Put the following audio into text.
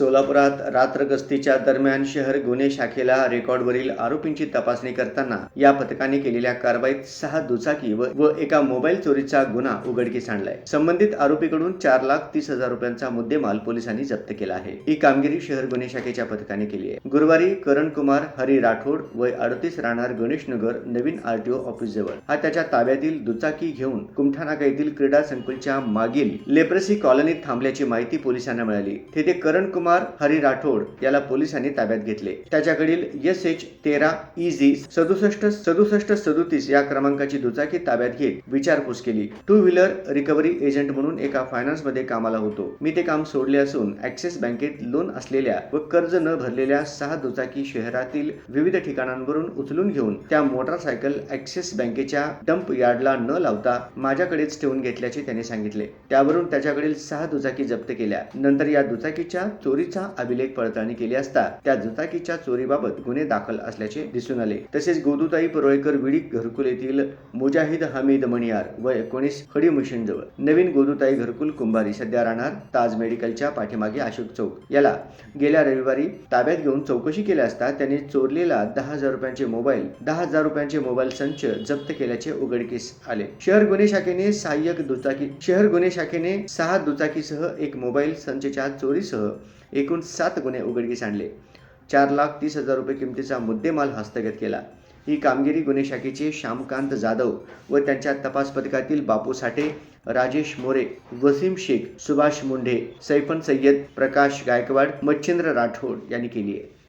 सोलापुरात रात्र गस्तीच्या दरम्यान शहर गुन्हे शाखेला रेकॉर्डवरील आरोपींची तपासणी करताना या पथकाने केलेल्या कारवाईत सहा दुचाकी व व एका मोबाईल चोरीचा गुन्हा उघडकीस आणलाय. संबंधित आरोपीकडून चार लाख तीस हजार रुपयांचा मुद्देमाल पोलिसांनी जप्त केला आहे. ही कामगिरी शहर गुन्हे शाखेच्या पथकाने केली आहे. गुरुवारी करण कुमार हरी राठोड वय अडतीस राहणार गणेश नगर नवीन आरटीओ ऑफिस जवळ. हा त्याच्या ताब्यातील दुचाकी घेऊन कुमठानाका येथील क्रीडा संकुलच्या मागील लेप्रसी कॉलनीत थांबल्याची माहिती पोलिसांना मिळाली. तेथे करण कुमार हरी राठोड याला पोलिसांनी ताब्यात घेतले. त्याच्याकडील एस एच तेरा इजी सदुसष्ट सदुसष्ट सदुतीस या क्रमांकाची दुचाकी ताब्यात घेत विचारपूस केली. टू व्हीलर रिकव्हरी एजंट म्हणून एका फायनान्समध्ये कामाला होतो. मी ते काम सोडले असून ऍक्सिस बँकेत लोन असलेल्या व कर्ज न भरलेल्या सहा दुचाकी शहरातील विविध ठिकाणांवरून उचलून घेऊन त्या मोटारसायकल ऍक्सिस बँकेच्या डंप यार्डला न लावता माझ्याकडेच ठेवून घेतल्याचे त्याने सांगितले. त्यावरून त्याच्याकडील सहा दुचाकी जप्त केल्या. नंतर या दुचाकीच्या चोरीचा अभिलेख पडताळणी केली असता त्या दुचाकीच्या चोरीबाबत गुन्हे दाखल असल्याचे दिसून आले. तसेच गोदुताई परोळेकर विडी घरकुल येथील मुजाहिद हमीद मणियार व एकोणीस खडी मिशन जवळ. नवीन गोदुताई घरकुल कुंभारी सध्या राहणार ताज मेडिकलच्या पाठीमागे अशोक चौक. याला गेल्या रविवारी ताब्यात घेऊन चौकशी केली असता त्यांनी चोरलेला दहा हजार रुपयांचे मोबाईल दहा हजार रुपयांचे मोबाईल संच जप्त केल्याचे उघडकीस आले. शहर गुन्हे शाखेने सहाय्यक दुचाकी शहर गुन्हे शाखेने सहा दुचाकीसह एक मोबाईल संचच्या चोरीसह एकूण सात गुन्हे उघडकीस आणले. चार लाख तीस हजार रुपये किमतीचा मुद्देमाल हस्तगत केला. ही कामगिरी गुन्हे शाखेचे श्यामकांत जाधव व त्यांच्या तपास पथकातील बापू साठे राजेश मोरे वसीम शेख सुभाष मुंढे सैफन सय्यद प्रकाश गायकवाड मच्छिंद्र राठोड यांनी केली आहे.